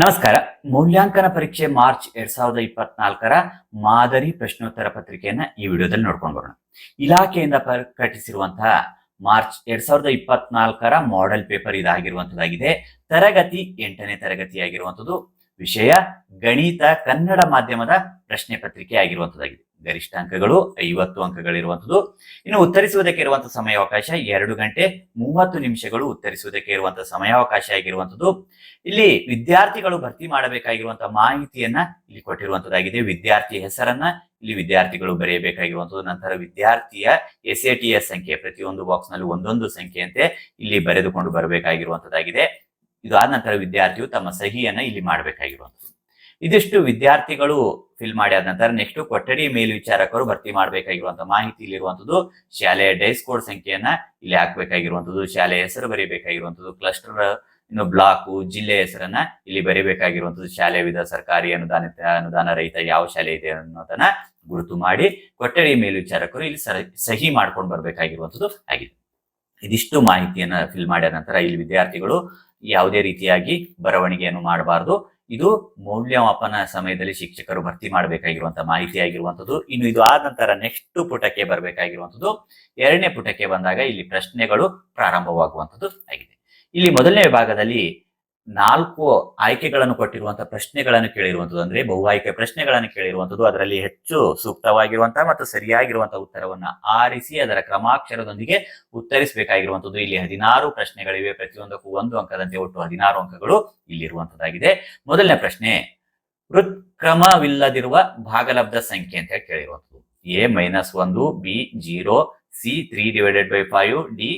ನಮಸ್ಕಾರ. ಮೌಲ್ಯಾಂಕನ ಪರೀಕ್ಷೆ ಮಾರ್ಚ್ ಎರಡ್ ಸಾವಿರದ ಇಪ್ಪತ್ನಾಲ್ಕರ ಮಾದರಿ ಪ್ರಶ್ನೋತ್ತರ ಪತ್ರಿಕೆಯನ್ನ ಈ ವಿಡಿಯೋದಲ್ಲಿ ನೋಡ್ಕೊಂಡು ಬರೋಣ. ಇಲಾಖೆಯಿಂದ ಪ್ರಕಟಿಸಿರುವಂತಹ ಮಾರ್ಚ್ ಎರಡ್ ಸಾವಿರದ ಇಪ್ಪತ್ನಾಲ್ಕರ ಮಾಡೆಲ್ ಪೇಪರ್ ಇದಾಗಿರುವಂತದ್ದಾಗಿದೆ. ತರಗತಿ ಎಂಟನೇ ತರಗತಿಯಾಗಿರುವಂತದ್ದು ವಿಷಯ ಗಣಿತ ಕನ್ನಡ ಮಾಧ್ಯಮದ ಪ್ರಶ್ನೆ ಪತ್ರಿಕೆ ಆಗಿರುವಂತದ್ದಾಗಿದೆ. ಗರಿಷ್ಠ ಅಂಕಗಳು ಐವತ್ತು ಅಂಕಗಳಿರುವಂತದ್ದು. ಇನ್ನು ಉತ್ತರಿಸುವುದಕ್ಕೆ ಇರುವಂತಹ ಸಮಯಾವಕಾಶ ಎರಡು ಗಂಟೆ ಮೂವತ್ತು ನಿಮಿಷಗಳು ಉತ್ತರಿಸುವುದಕ್ಕೆ ಇರುವಂತಹ ಸಮಯಾವಕಾಶ ಆಗಿರುವಂತದ್ದು. ಇಲ್ಲಿ ವಿದ್ಯಾರ್ಥಿಗಳು ಭರ್ತಿ ಮಾಡಬೇಕಾಗಿರುವಂತಹ ಮಾಹಿತಿಯನ್ನ ಇಲ್ಲಿ ಕೊಟ್ಟಿರುವಂತದ್ದಾಗಿದೆ. ವಿದ್ಯಾರ್ಥಿ ಹೆಸರನ್ನ ಇಲ್ಲಿ ವಿದ್ಯಾರ್ಥಿಗಳು ಬರೆಯಬೇಕಾಗಿರುವಂತದ್ದು. ನಂತರ ವಿದ್ಯಾರ್ಥಿಯ ಎಸ್ ಎ ಸಂಖ್ಯೆ ಪ್ರತಿಯೊಂದು ಬಾಕ್ಸ್ನಲ್ಲಿ ಒಂದೊಂದು ಸಂಖ್ಯೆಯಂತೆ ಇಲ್ಲಿ ಬರೆದುಕೊಂಡು ಬರಬೇಕಾಗಿರುವಂತದ್ದಾಗಿದೆ. ಇದಾದ ನಂತರ ವಿದ್ಯಾರ್ಥಿಯು ತಮ್ಮ ಸಹಿಯನ್ನ ಇಲ್ಲಿ ಮಾಡಬೇಕಾಗಿರುವಂಥದ್ದು. ಇದಿಷ್ಟು ವಿದ್ಯಾರ್ಥಿಗಳು ಫಿಲ್ ಮಾಡಿ ಆದ ನಂತರ ನೆಕ್ಸ್ಟ್ ಕೊಠಡಿ ಮೇಲ್ವಿಚಾರಕರು ಭರ್ತಿ ಮಾಡಬೇಕಾಗಿರುವಂತಹ ಮಾಹಿತಿ ಇಲ್ಲಿರುವಂಥದ್ದು ಶಾಲೆಯ ಡೈಸ್ ಕೋಡ್ ಸಂಖ್ಯೆಯನ್ನ ಇಲ್ಲಿ ಹಾಕಬೇಕಾಗಿರುವಂತದ್ದು ಶಾಲೆಯ ಹೆಸರು ಬರೀಬೇಕಾಗಿರುವಂತದ್ದು ಕ್ಲಸ್ಟರ್ ಇನ್ನು ಬ್ಲಾಕು ಜಿಲ್ಲೆ ಹೆಸರನ್ನ ಇಲ್ಲಿ ಬರೀಬೇಕಾಗಿರುವಂತದ್ದು ಶಾಲೆ ವಿಧ ಸರ್ಕಾರಿ ಅನುದಾನಿತ ಅನುದಾನ ರಹಿತ ಯಾವ ಶಾಲೆ ಇದೆ ಅನ್ನೋದನ್ನ ಗುರುತು ಮಾಡಿ ಕೊಠಡಿ ಮೇಲ್ವಿಚಾರಕರು ಇಲ್ಲಿ ಸಹಿ ಮಾಡ್ಕೊಂಡು ಬರಬೇಕಾಗಿರುವಂಥದ್ದು. ಆಗಿದೆ. ಇದಿಷ್ಟು ಮಾಹಿತಿಯನ್ನು ಫಿಲ್ ಮಾಡಿದ ನಂತರ ಇಲ್ಲಿ ವಿದ್ಯಾರ್ಥಿಗಳು ಯಾವುದೇ ರೀತಿಯಾಗಿ ಬರವಣಿಗೆಯನ್ನು ಮಾಡಬಾರದು. ಇದು ಮೌಲ್ಯಮಾಪನ ಸಮಯದಲ್ಲಿ ಶಿಕ್ಷಕರು ಭರ್ತಿ ಮಾಡಬೇಕಾಗಿರುವಂತಹ ಮಾಹಿತಿ ಆಗಿರುವಂತದ್ದು ಇನ್ನು ಇದು ಆದ ನಂತರ ನೆಕ್ಸ್ಟ್ ಪುಟಕ್ಕೆ ಬರಬೇಕಾಗಿರುವಂಥದ್ದು. ಎರಡನೇ ಪುಟಕ್ಕೆ ಬಂದಾಗ ಇಲ್ಲಿ ಪ್ರಶ್ನೆಗಳು ಪ್ರಾರಂಭವಾಗುವಂತದ್ದು ಆಗಿದೆ. ಇಲ್ಲಿ ಮೊದಲನೇ ವಿಭಾಗದಲ್ಲಿ ನಾಲ್ಕು ಆಯ್ಕೆಗಳನ್ನು ಕೊಟ್ಟಿರುವಂತಹ ಪ್ರಶ್ನೆಗಳನ್ನು ಕೇಳಿರುವಂತದ್ದು ಅಂದ್ರೆ ಬಹು ಆಯ್ಕೆ ಪ್ರಶ್ನೆಗಳನ್ನು ಕೇಳಿರುವಂಥದ್ದು, ಅದರಲ್ಲಿ ಹೆಚ್ಚು ಸೂಕ್ತವಾಗಿರುವಂತಹ ಮತ್ತು ಸರಿಯಾಗಿರುವಂತಹ ಉತ್ತರವನ್ನ ಆರಿಸಿ ಅದರ ಕ್ರಮಾಕ್ಷರದೊಂದಿಗೆ ಉತ್ತರಿಸಬೇಕಾಗಿರುವಂತದ್ದು ಇಲ್ಲಿ ಹದಿನಾರು ಪ್ರಶ್ನೆಗಳಿವೆ, ಪ್ರತಿಯೊಂದಕ್ಕೂ ಒಂದು ಅಂಕದಂತೆ ಒಟ್ಟು ಹದಿನಾರು ಅಂಕಗಳು ಇಲ್ಲಿರುವಂತದ್ದಾಗಿದೆ. ಮೊದಲನೇ ಪ್ರಶ್ನೆ ವೃತ್ಕ್ರಮವಿಲ್ಲದಿರುವ ಭಾಗಲಬ್ಧ ಸಂಖ್ಯೆ ಅಂತ ಹೇಳಿ ಎ ಮೈನಸ್ ಒಂದು, B zero, C three divided by five, D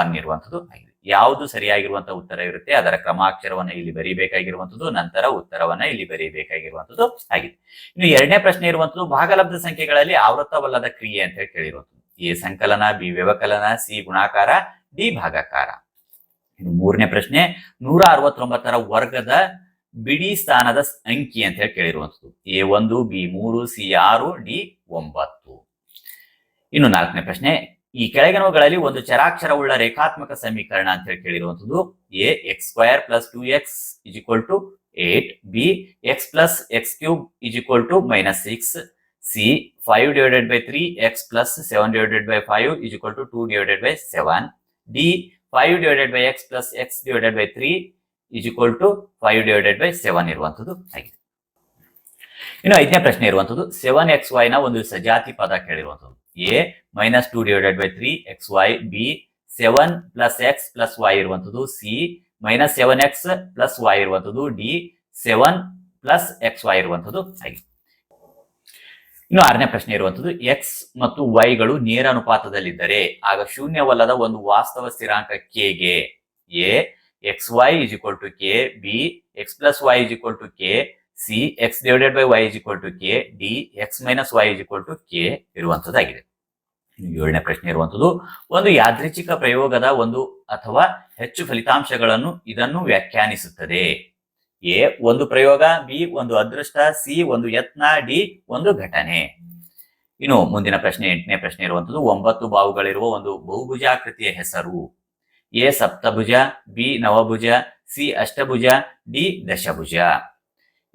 one ಇರುವಂತದ್ದು ಆಗಿದೆ ಯಾವುದು ಸರಿಯಾಗಿರುವಂತಹ ಉತ್ತರ ಇರುತ್ತೆ, ಅದರ ಕ್ರಮಾಕ್ಷರವನ್ನ ಇಲ್ಲಿ ಬರೀಬೇಕಾಗಿರುವಂತದ್ದು, ನಂತರ ಉತ್ತರವನ್ನ ಇಲ್ಲಿ ಬರೀಬೇಕಾಗಿರುವಂತದ್ದು ಆಗಿದೆ. ಇನ್ನು ಎರಡನೇ ಪ್ರಶ್ನೆ ಇರುವಂತದ್ದು, ಭಾಗಲಬ್ಧ ಸಂಖ್ಯೆಗಳಲ್ಲಿ ಆವೃತ್ತವಲ್ಲದ ಕ್ರಿಯೆ ಅಂತ ಹೇಳಿ ಕೇಳಿರುವಂತದ್ದು. ಎ ಸಂಕಲನ, ಬಿ ವ್ಯವಕಲನ, ಸಿ ಗುಣಾಕಾರ, ಡಿ ಭಾಗಾಕಾರ. ಇನ್ನು ಮೂರನೇ ಪ್ರಶ್ನೆ, ನೂರ ಅರವತ್ತೊಂಬತ್ತರ ವರ್ಗದ ಬಿಡಿ ಸ್ಥಾನದ ಅಂಕಿ ಅಂತ ಹೇಳಿ ಕೇಳಿರುವಂತದ್ದು. ಎ ಒಂದು, ಬಿ ಮೂರು, ಸಿ ಆರು, ಡಿ ಒಂಬತ್ತು. ಇನ್ನು ನಾಲ್ಕನೇ ಪ್ರಶ್ನೆ ಈ ಕೆಳಗಿನವುಗಳಲ್ಲಿ ಒಂದು ಚರಾಕ್ಷರವುಳ್ಳ ರೇಖಾತ್ಮಕ ಸಮೀಕರಣ ಅಂತ ಹೇಳಿ ಕೇಳಿರುವಂತದ್ದು A, x square plus two x is equal to eight, B, x plus x cube is equal to minus six, C, five divided by three, x plus seven divided by five is equal to two divided by seven, D, five divided by x plus x divided by three is equal to five divided by seven ಇರುವಂತದ್ದು ಆಗಿದೆ. ಇನ್ನು ಐದನೇ ಪ್ರಶ್ನೆ ಇರುವಂತದ್ದು seven X Y ನ ಒಂದು ಸಜಾತಿ ಪದ ಕೇಳಿರುವಂತದ್ದು A minus two divided by three x y B seven plus x plus y ಇರುವಂತದ್ದು C minus seven x plus y ಇರುವಂತದ್ದು D seven plus x y ಇರುವಂತದ್ದು ಆಗಿದೆ ಇನ್ನು ಆರನೇ ಪ್ರಶ್ನೆ ಇರುವಂತದ್ದು ಎಕ್ಸ್ ಮತ್ತು ವೈಗಳು ನೇರ ಅನುಪಾತದಲ್ಲಿದ್ದರೆ ಆಗ ಶೂನ್ಯವಲ್ಲದ ಒಂದು ವಾಸ್ತವ ಸ್ಥಿರಾಂಕ ಕೆಗೆ A x y is equal to k B x plus y is equal to k C x divided by y is equal to k D x minus y is equal to k ಇರುವಂತದ್ದಾಗಿದೆ. ಏಳನೇ ಪ್ರಶ್ನೆ ಇರುವಂತದ್ದು, ಒಂದು ಯಾದೃಚ್ಛಿಕ ಪ್ರಯೋಗದ ಒಂದು ಅಥವಾ ಹೆಚ್ಚು ಫಲಿತಾಂಶಗಳನ್ನು ಇದನ್ನು ವ್ಯಾಖ್ಯಾನಿಸುತ್ತದೆ. ಎ, ಒಂದು ಪ್ರಯೋಗ, ಬಿ, ಒಂದು ಅದೃಷ್ಟ, ಸಿ, ಒಂದು ಯತ್ನ, ಡಿ, ಒಂದು ಘಟನೆ. ಇನ್ನು ಮುಂದಿನ ಪ್ರಶ್ನೆ, ಎಂಟನೇ ಪ್ರಶ್ನೆ ಇರುವಂತದ್ದು, ಒಂಬತ್ತು ಬಾವುಗಳಿರುವ ಒಂದು ಬಹುಭುಜಾಕೃತಿಯ ಹೆಸರು. ಎ, ಸಪ್ತಭುಜ, ಬಿ, ನವಭುಜ, ಸಿ, ಅಷ್ಟಭುಜ, ಡಿ, ದಶಭುಜ.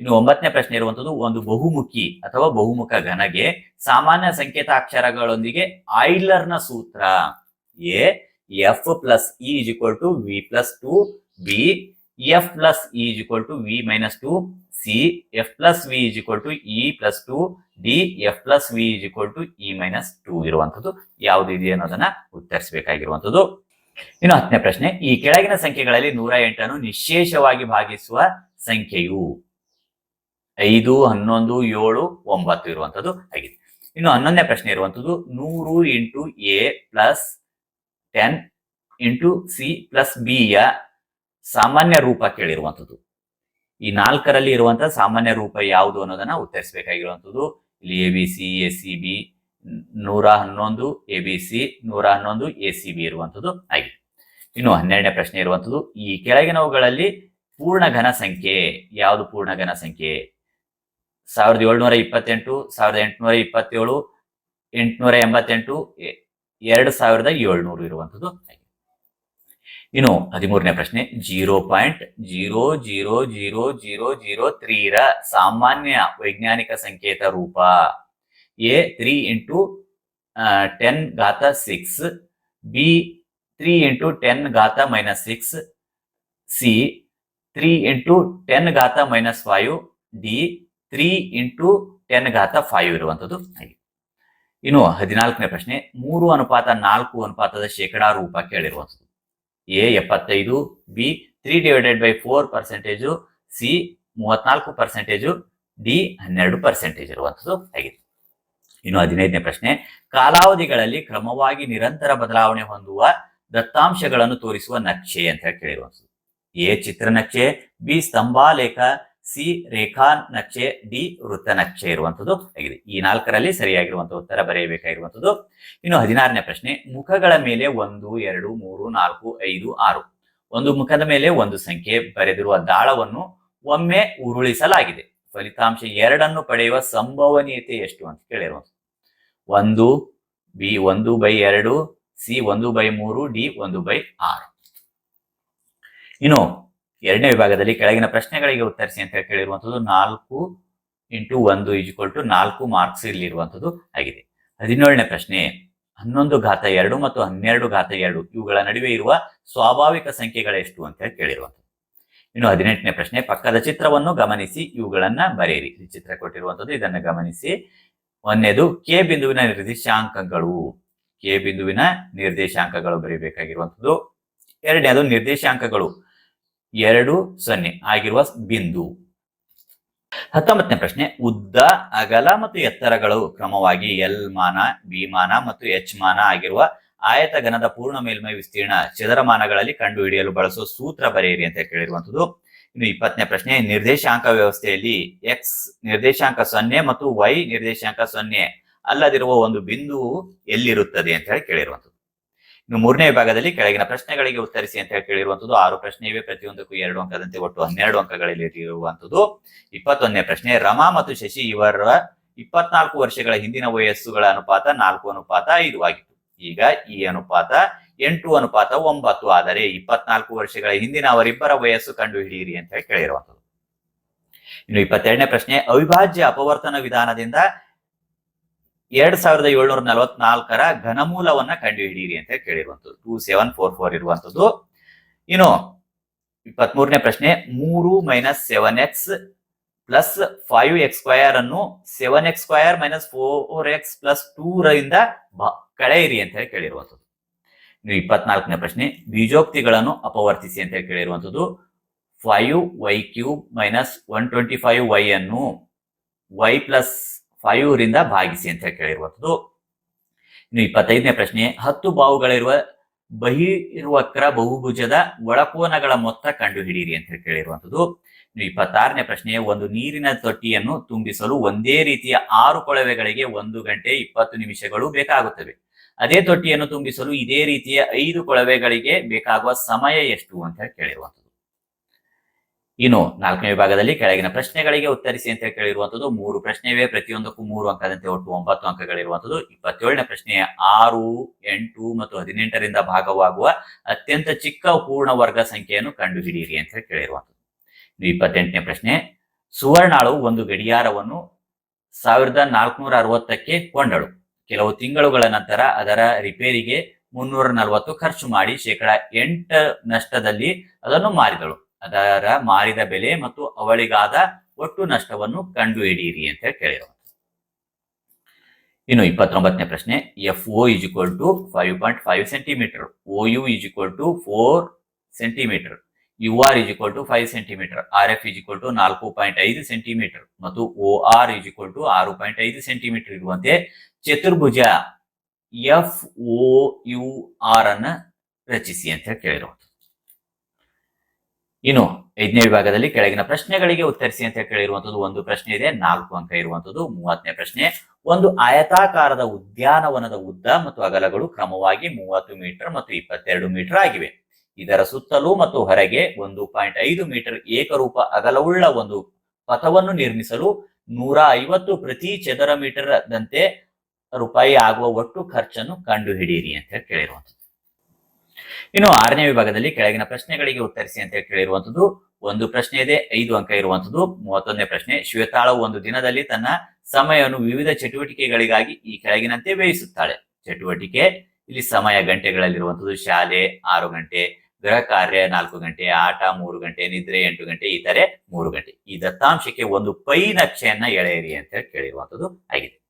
ಇನ್ನು ಒಂಬತ್ತನೇ ಪ್ರಶ್ನೆ ಇರುವಂತದ್ದು ಒಂದು ಬಹುಮುಖಿ ಅಥವಾ ಬಹುಮುಖ ಘನಗೆ ಸಾಮಾನ್ಯ ಸಂಕೇತಾಕ್ಷರಗಳೊಂದಿಗೆ ಆಯ್ಲರ್ನ ಸೂತ್ರ. A, F plus E is equal to V plus two B, F plus E is equal to V minus two C, F plus V is equal to E plus two D, F plus V is equal to E minus two ಇರುವಂತದ್ದು ಯಾವ್ದು ಇದೆ ಅನ್ನೋದನ್ನ ಉತ್ತರಿಸಬೇಕಾಗಿರುವಂತದ್ದು. ಇನ್ನು ಹತ್ತನೇ ಪ್ರಶ್ನೆ, ಈ ಕೆಳಗಿನ ಸಂಖ್ಯೆಗಳಲ್ಲಿ ನೂರ ಎಂಟನ್ನು ನಿಶೇಷವಾಗಿ ಭಾಗಿಸುವ ಸಂಖ್ಯೆಯು ಐದು, ಹನ್ನೊಂದು, ಏಳು, ಒಂಬತ್ತು ಇರುವಂತದ್ದು ಆಗಿದೆ. ಇನ್ನು ಹನ್ನೊಂದನೇ ಪ್ರಶ್ನೆ ಇರುವಂತದ್ದು ನೂರು into A plus ten into C plus B ಯ ಸಾಮಾನ್ಯ ರೂಪ ಕೇಳಿರುವಂತದ್ದು ಈ ನಾಲ್ಕರಲ್ಲಿ ಇರುವಂತಹ ಸಾಮಾನ್ಯ ರೂಪ ಯಾವುದು ಅನ್ನೋದನ್ನ ಉತ್ತರಿಸಬೇಕಾಗಿರುವಂತದ್ದು ಇಲ್ಲಿ A B C, A C B, ನೂರ ಹನ್ನೊಂದು, ಎ ಬಿ ಸಿ, ನೂರ ಹನ್ನೊಂದು, ಎ ಸಿ ಬಿ ಇರುವಂತದ್ದು ಆಗಿದೆ. ಇನ್ನು ಹನ್ನೆರಡನೇ ಪ್ರಶ್ನೆ ಇರುವಂತದ್ದು ಈ ಕೆಳಗಿನವುಗಳಲ್ಲಿ ಪೂರ್ಣ ಘನ ಸಂಖ್ಯೆ ಯಾವುದು ಪೂರ್ಣ ಘನ ಸಂಖ್ಯೆ? ಸಾವಿರದ ಏಳ್ನೂರ ಇಪ್ಪತ್ತೆಂಟು, ಸಾವಿರದ ಎಂಟುನೂರ ಇಪ್ಪತ್ತೇಳು, ಎಂಟುನೂರ ಎಂಬತ್ತೆಂಟು ಎ- ಎರಡು ಸಾವಿರದ ಏಳ್ನೂರು ಇರುವಂತದ್ದು ಆಗಿದೆ ಇನ್ನು ಹದಿಮೂರನೇ ಪ್ರಶ್ನೆ, zero point zero zero zero zero zero ತ್ರೀರ ಸಾಮಾನ್ಯ ವೈಜ್ಞಾನಿಕ ಸಂಕೇತ ರೂಪ. ಎ ತ್ರೀ ಇಂಟು ಟೆನ್ ಘಾತ six, B three into ten ಘಾತ minus six, C three into ten ಘಾತ minus five, D three into ten ಘಾತ ಫೈವ್ ಇರುವಂಥದ್ದು ಆಗಿದೆ ಇನ್ನು ಹದಿನಾಲ್ಕನೇ ಪ್ರಶ್ನೆ, ಮೂರು ಅನುಪಾತ, ನಾಲ್ಕು ಅನುಪಾತದ ಶೇಕಡಾ ರೂಪ ಕೇಳಿರುವಂಥದ್ದು. ಎ ಎಪ್ಪತ್ತೈದು, B three divided by four percentage, C ಮೂವತ್ನಾಲ್ಕು ಪರ್ಸೆಂಟೇಜು, ಡಿ ಹನ್ನೆರಡು ಪರ್ಸೆಂಟೇಜ್ ಇರುವಂಥದ್ದು ಆಗಿದೆ ಇನ್ನು ಹದಿನೈದನೇ ಪ್ರಶ್ನೆ, ಕಾಲಾವಧಿಗಳಲ್ಲಿ ಕ್ರಮವಾಗಿ ನಿರಂತರ ಬದಲಾವಣೆ ಹೊಂದುವ ದತ್ತಾಂಶಗಳನ್ನು ತೋರಿಸುವ ನಕ್ಷೆ ಅಂತ ಹೇಳಿ ಕೇಳಿರುವಂಥದ್ದು. ಎ ಚಿತ್ರ ನಕ್ಷೆ ಬಿ ಸ್ತಂಭಾಲೇಖ ಸಿ ರೇಖಾ ನಕ್ಷೆ, ಡಿ ವೃತ್ತ ನಕ್ಷೆ ಇರುವಂತದ್ದು ಆಗಿದೆ. ಈ ನಾಲ್ಕರಲ್ಲಿ ಸರಿಯಾಗಿರುವಂತಹ ಉತ್ತರ ಬರೆಯಬೇಕಾಗಿರುವಂತದ್ದು ಇನ್ನು ಹದಿನಾರನೇ ಪ್ರಶ್ನೆ, ಮುಖಗಳ ಮೇಲೆ ಒಂದು, ಎರಡು, ಮೂರು, ನಾಲ್ಕು, ಐದು, ಆರು. ಒಂದು ಮುಖದ ಮೇಲೆ ಒಂದು ಸಂಖ್ಯೆ ಬರೆದಿರುವ ದಾಳವನ್ನು ಒಮ್ಮೆ ಉರುಳಿಸಲಾಗಿದೆ. ಫಲಿತಾಂಶ ಎರಡನ್ನು ಪಡೆಯುವ ಸಂಭವನೀಯತೆ ಎಷ್ಟು ಅಂತ ಕೇಳಿರುವಂಥದ್ದು. ಒಂದು, ಬಿ ಒಂದು ಬೈ ಎರಡು, ಸಿ ಒಂದು ಬೈ ಮೂರು, ಡಿ ಒಂದು ಬೈ ಆರು. ಇನ್ನು ಎರಡನೇ ವಿಭಾಗದಲ್ಲಿ ಕೆಳಗಿನ ಪ್ರಶ್ನೆಗಳಿಗೆ ಉತ್ತರಿಸಿ ಅಂತ ಹೇಳಿ ಕೇಳಿರುವಂಥದ್ದು ನಾಲ್ಕು ಇಂಟು ಒಂದು ಈಜ್ವಲ್ ಟು ನಾಲ್ಕು ಮಾರ್ಕ್ಸ್ ಇಲ್ಲಿರುವಂಥದ್ದು ಆಗಿದೆ. ಹದಿನೇಳನೇ ಪ್ರಶ್ನೆ, ಹನ್ನೊಂದು ಘಾತ ಎರಡು ಮತ್ತು ಹನ್ನೆರಡು ಘಾತ ಎರಡು ಇವುಗಳ ನಡುವೆ ಇರುವ ಸ್ವಾಭಾವಿಕ ಸಂಖ್ಯೆಗಳೆಷ್ಟು ಅಂತ ಹೇಳಿ ಕೇಳಿರುವಂಥದ್ದು ಇನ್ನು ಹದಿನೆಂಟನೇ ಪ್ರಶ್ನೆ, ಪಕ್ಕದ ಚಿತ್ರವನ್ನು ಗಮನಿಸಿ, ಇವುಗಳನ್ನ ಬರೆಯಿರಿ. ಈ ಚಿತ್ರ ಕೊಟ್ಟಿರುವಂಥದ್ದು ಇದನ್ನು ಗಮನಿಸಿ. ಒಂದನೇದು, ಕೆ ಬಿಂದುವಿನ ನಿರ್ದೇಶಾಂಕಗಳು. ಕೆ ಬಿಂದುವಿನ ನಿರ್ದೇಶಾಂಕಗಳು ಬರೀಬೇಕಾಗಿರುವಂಥದ್ದು ಎರಡನೇದು, ನಿರ್ದೇಶಾಂಕಗಳು. ಎರಡು ಸೊನ್ನೆ ಆಗಿರುವ ಬಿಂದು. ಹತ್ತೊಂಬತ್ತನೇ ಪ್ರಶ್ನೆ, ಉದ್ದ, ಅಗಲ ಮತ್ತು ಎತ್ತರಗಳು ಕ್ರಮವಾಗಿ ಎಲ್ ಮಾನ ಬಿ ಮಾನ ಮತ್ತು ಎಚ್ ಮಾನ ಆಗಿರುವ ಆಯತ ಘನದ ಪೂರ್ಣ ಮೇಲ್ಮೈ ವಿಸ್ತೀರ್ಣ ಚದರಮಾನಗಳಲ್ಲಿ ಕಂಡುಹಿಡಿಯಲು ಬಳಸುವ ಸೂತ್ರ ಬರೆಯಿರಿ ಅಂತ ಕೇಳಿರುವಂತದ್ದು ಇನ್ನು ಇಪ್ಪತ್ತನೇ ಪ್ರಶ್ನೆ, ನಿರ್ದೇಶಾಂಕ ವ್ಯವಸ್ಥೆಯಲ್ಲಿ ಎಕ್ಸ್ ನಿರ್ದೇಶಾಂಕ ಸೊನ್ನೆ ಮತ್ತು ವೈ ನಿರ್ದೇಶಾಂಕ ಸೊನ್ನೆ ಅಲ್ಲದಿರುವ ಒಂದು ಬಿಂದುವು ಎಲ್ಲಿರುತ್ತದೆ ಅಂತ ಹೇಳಿ ಕೇಳಿರುವಂತದ್ದು ಮೂರನೇ ವಿಭಾಗದಲ್ಲಿ ಕೆಳಗಿನ ಪ್ರಶ್ನೆಗಳಿಗೆ ಉತ್ತರಿಸಿ ಅಂತ ಹೇಳಿ ಕೇಳಿರುವಂತದ್ದು, ಆರು ಪ್ರಶ್ನೆ ಇವೆ ಪ್ರತಿಯೊಂದಕ್ಕೂ ಎರಡು ಅಂಕದಂತೆ ಒಟ್ಟು ಹನ್ನೆರಡು ಅಂಕಗಳಲ್ಲಿ ಇರುವಂತದ್ದು. ಇಪ್ಪತ್ತೊಂದನೇ ಪ್ರಶ್ನೆ, ರಮಾ ಮತ್ತು ಶಶಿ ಇವರ ಇಪ್ಪತ್ನಾಲ್ಕು ವರ್ಷಗಳ ಹಿಂದಿನ ವಯಸ್ಸುಗಳ ಅನುಪಾತ ನಾಲ್ಕು ಅನುಪಾತ ಐದು ಆಗಿತ್ತು. ಈಗ ಈ ಅನುಪಾತ ಎಂಟು ಅನುಪಾತ ಒಂಬತ್ತು. ಆದರೆ ಇಪ್ಪತ್ನಾಲ್ಕು ವರ್ಷಗಳ ಹಿಂದಿನ ಅವರಿಬ್ಬರ ವಯಸ್ಸು ಕಂಡು ಹಿಡಿಯಿರಿ ಅಂತ ಹೇಳಿ ಕೇಳಿರುವಂತದ್ದು. ಇನ್ನು ಇಪ್ಪತ್ತೆರಡನೇ ಪ್ರಶ್ನೆ, ಅವಿಭಾಜ್ಯ ಅಪವರ್ತನ ವಿಧಾನದಿಂದ ಎರಡ್ ಸಾವಿರದ ಏಳ್ನೂರ ನಲವತ್ನಾಲ್ಕರ ಘನಮೂಲವನ್ನ ಕಂಡುಹಿಡಿಯಿರಿ ಅಂತ ಕೇಳಿರುವಂತದ್ದು ಟೂ ಸೆವೆನ್ ಫೋರ್ ಫೋರ್ ಇರುವಂತದ್ದು ಇನ್ನು ಇಪ್ಪತ್ಮೂರನೇ ಪ್ರಶ್ನೆ, ಮೂರು minus seven x plus five x square ಅನ್ನು seven x square minus four x plus ಟೂರಿಂದ ಕಳೆಯಿರಿ ಅಂತ ಹೇಳಿ ಕೇಳಿರುವಂತದ್ದು ಇನ್ನು ಇಪ್ಪತ್ನಾಲ್ಕನೇ ಪ್ರಶ್ನೆ, ಬೀಜೋಕ್ತಿಗಳನ್ನು ಅಪವರ್ತಿಸಿ ಅಂತ ಹೇಳಿ ಕೇಳಿರುವಂತದ್ದು five y cube minus one twenty five y ಅನ್ನು ವೈ ಪ್ಲಸ್ ಫೈವ್ ರಿಂದ ಭಾಗಿಸಿ ಅಂತ ಕೇಳಿರುವಂಥದ್ದು. ಇನ್ನು ಇಪ್ಪತ್ತೈದನೇ ಪ್ರಶ್ನೆ, ಹತ್ತು ಬಾವುಗಳಿರುವ ಬಹಿರ್ವಕ್ರ ಬಹುಭುಜದ ಒಳಕೋನಗಳ ಮೊತ್ತ ಕಂಡುಹಿಡಿಯಿರಿ ಅಂತ ಕೇಳಿರುವಂತದ್ದು ಇನ್ನು ಇಪ್ಪತ್ತಾರನೇ ಪ್ರಶ್ನೆ, ಒಂದು ನೀರಿನ ತೊಟ್ಟಿಯನ್ನು ತುಂಬಿಸಲು ಒಂದೇ ರೀತಿಯ ಆರು ಕೊಳವೆಗಳಿಗೆ ಒಂದು ಗಂಟೆ ಇಪ್ಪತ್ತು ನಿಮಿಷಗಳು ಬೇಕಾಗುತ್ತವೆ. ಅದೇ ತೊಟ್ಟಿಯನ್ನು ತುಂಬಿಸಲು ಇದೇ ರೀತಿಯ ಐದು ಕೊಳವೆಗಳಿಗೆ ಬೇಕಾಗುವ ಸಮಯ ಎಷ್ಟು ಅಂತ ಹೇಳಿ ಕೇಳಿರುವಂತದ್ದು ಇನ್ನು ನಾಲ್ಕನೇ ವಿಭಾಗದಲ್ಲಿ ಕೆಳಗಿನ ಪ್ರಶ್ನೆಗಳಿಗೆ ಉತ್ತರಿಸಿ ಅಂತ ಕೇಳಿರುವಂತದ್ದು ಮೂರು ಪ್ರಶ್ನೆ ಇವೆ ಪ್ರತಿಯೊಂದಕ್ಕೂ ಮೂರು ಅಂಕದಂತೆ ಒಟ್ಟು ಒಂಬತ್ತು ಅಂಕಗಳಿರುವಂತದ್ದು. ಇಪ್ಪತ್ತೇಳನೇ ಪ್ರಶ್ನೆ ಆರು, ಎಂಟು ಮತ್ತು ಹದಿನೆಂಟರಿಂದ ಭಾಗವಾಗುವ ಅತ್ಯಂತ ಚಿಕ್ಕ ಪೂರ್ಣ ವರ್ಗ ಸಂಖ್ಯೆಯನ್ನು ಕಂಡುಹಿಡಿಯಿರಿ ಅಂತ ಹೇಳಿ ಇನ್ನು ಇಪ್ಪತ್ತೆಂಟನೇ ಪ್ರಶ್ನೆ, ಸುವರ್ಣಾಳು ಒಂದು ಗಡಿಯಾರವನ್ನು ಸಾವಿರದ ನಾಲ್ಕುನೂರ ಅರವತ್ತಕ್ಕೆ ಕೊಂಡಳು. ಕೆಲವು ತಿಂಗಳುಗಳ ನಂತರ ಅದರ ರಿಪೇರಿಗೆ ಮುನ್ನೂರ ನಲವತ್ತು ಖರ್ಚು ಮಾಡಿ ಶೇಕಡ ಎಂಟ ನಷ್ಟದಲ್ಲಿ ಅದನ್ನು ಮಾರಿದಳು. ಅದರ ಮಾರಿದ ಬೆಲೆ ಮತ್ತು ಅವಳಿಗಾದ ಒಟ್ಟು ನಷ್ಟವನ್ನು ಕಂಡುಹಿಡಿಯಿರಿ ಅಂತ ಹೇಳಿ ಕೇಳಿರುವ ಇನ್ನು ಇಪ್ಪತ್ತೊಂಬತ್ತನೇ ಪ್ರಶ್ನೆ F O is equal to five point five centimetre O U is equal to four centimetre U R is equal to five centimetre R F is equal to ನಾಲ್ಕು ಪಾಯಿಂಟ್ ಐದು ಸೆಂಟಿಮೀಟರ್ ಮತ್ತು O R is equal to ಆರು point ಐದು centimetre ಇರುವಂತೆ ಚತುರ್ಭುಜ F O you are ಅನ್ನ ರಚಿಸಿ ಅಂತ ಹೇಳಿ ಕೇಳಿರುವಂತ ಇನ್ನು ಐದನೇ ವಿಭಾಗದಲ್ಲಿ ಕೆಳಗಿನ ಪ್ರಶ್ನೆಗಳಿಗೆ ಉತ್ತರಿಸಿ ಅಂತ ಕೇಳಿರುವಂತದ್ದು ಒಂದು ಪ್ರಶ್ನೆ ಇದೆ, ನಾಲ್ಕು ಅಂಕ ಇರುವಂತದ್ದು ಮೂವತ್ತನೇ ಪ್ರಶ್ನೆ. ಒಂದು ಆಯತಾಕಾರದ ಉದ್ಯಾನವನದ ಉದ್ದ ಮತ್ತು ಅಗಲಗಳು ಕ್ರಮವಾಗಿ ಮೂವತ್ತು ಮೀಟರ್ ಮತ್ತು ಇಪ್ಪತ್ತೆರಡು ಮೀಟರ್ ಆಗಿವೆ. ಇದರ ಸುತ್ತಲೂ ಮತ್ತು ಹೊರಗೆ ಒಂದು ಪಾಯಿಂಟ್ ಐದು ಮೀಟರ್ ಏಕರೂಪ ಅಗಲವುಳ್ಳ ಒಂದು ಪಥವನ್ನು ನಿರ್ಮಿಸಲು ನೂರ ಐವತ್ತು ಪ್ರತಿ ಚದರ ಮೀಟರ್ ದಂತೆ ರೂಪಾಯಿ ಆಗುವ ಒಟ್ಟು ಖರ್ಚನ್ನು ಕಂಡುಹಿಡಿಯಿರಿ ಅಂತ ಕೇಳಿರುವಂಥದ್ದು ಇನ್ನು ಆರನೇ ವಿಭಾಗದಲ್ಲಿ ಕೆಳಗಿನ ಪ್ರಶ್ನೆಗಳಿಗೆ ಉತ್ತರಿಸಿ ಅಂತ ಹೇಳಿ ಕೇಳಿರುವಂತದ್ದು ಒಂದು ಪ್ರಶ್ನೆ ಇದೆ, ಐದು ಅಂಕ ಇರುವಂತದ್ದು ಮೂವತ್ತೊಂದನೇ ಪ್ರಶ್ನೆ, ಶ್ವೇತಾಳು ಒಂದು ದಿನದಲ್ಲಿ ತನ್ನ ಸಮಯವನ್ನು ವಿವಿಧ ಚಟುವಟಿಕೆಗಳಿಗಾಗಿ ಈ ಕೆಳಗಿನಂತೆ ವ್ಯಯಿಸುತ್ತಾಳೆ. ಚಟುವಟಿಕೆ, ಇಲ್ಲಿ ಸಮಯ ಗಂಟೆಗಳಲ್ಲಿರುವಂತದ್ದು ಶಾಲೆ ಆರು ಗಂಟೆ, ಗೃಹ ಕಾರ್ಯ ನಾಲ್ಕು ಗಂಟೆ, ಆಟ ಮೂರು ಗಂಟೆ, ನಿದ್ರೆ ಎಂಟು ಗಂಟೆ ಇತರೆ ಮೂರು ಗಂಟೆ. ಈ ದತ್ತಾಂಶಕ್ಕೆ ಒಂದು ಪೈ ನಕ್ಷೆಯನ್ನ ಎಳೆಯಿರಿ ಅಂತ ಹೇಳಿ ಕೇಳಿರುವಂತದ್ದು ಆಗಿದೆ.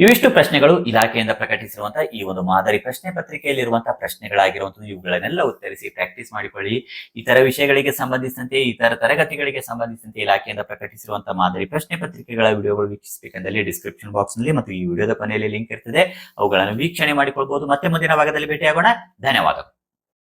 ಇವಿಷ್ಟು ಪ್ರಶ್ನೆಗಳು ಇಲಾಖೆಯಿಂದ ಪ್ರಕಟಿಸಿರುವಂತಹ ಈ ಒಂದು ಮಾದರಿ ಪ್ರಶ್ನೆ ಪತ್ರಿಕೆಯಲ್ಲಿರುವಂತಹ ಪ್ರಶ್ನೆಗಳಾಗಿರುವಂತಹ ಇವುಗಳನ್ನೆಲ್ಲ ಉತ್ತರಿಸಿ ಪ್ರಾಕ್ಟೀಸ್ ಮಾಡಿಕೊಳ್ಳಿ. ಇತರ ವಿಷಯಗಳಿಗೆ ಸಂಬಂಧಿಸಿದಂತೆ, ಇತರ ತರಗತಿಗಳಿಗೆ ಸಂಬಂಧಿಸಿದಂತೆ ಇಲಾಖೆಯಿಂದ ಪ್ರಕಟಿಸಿರುವಂತಹ ಮಾದರಿ ಪ್ರಶ್ನೆ ಪತ್ರಿಕೆಗಳ ವಿಡಿಯೋಗಳು ವೀಕ್ಷಿಸಬೇಕೆಂದಲ್ಲಿ ಡಿಸ್ಕ್ರಿಪ್ಷನ್ ಬಾಕ್ಸ್ನಲ್ಲಿ ಮತ್ತು ಈ ವಿಡಿಯೋದ ಕೊನೆಯಲ್ಲಿ ಲಿಂಕ್ ಇರ್ತದೆ. ಅವುಗಳನ್ನು ವೀಕ್ಷಣೆ ಮಾಡಿಕೊಳ್ಬಹುದು. ಮತ್ತೆ ಮುಂದಿನ ಭಾಗದಲ್ಲಿ ಭೇಟಿಯಾಗೋಣ. ಧನ್ಯವಾದಗಳು.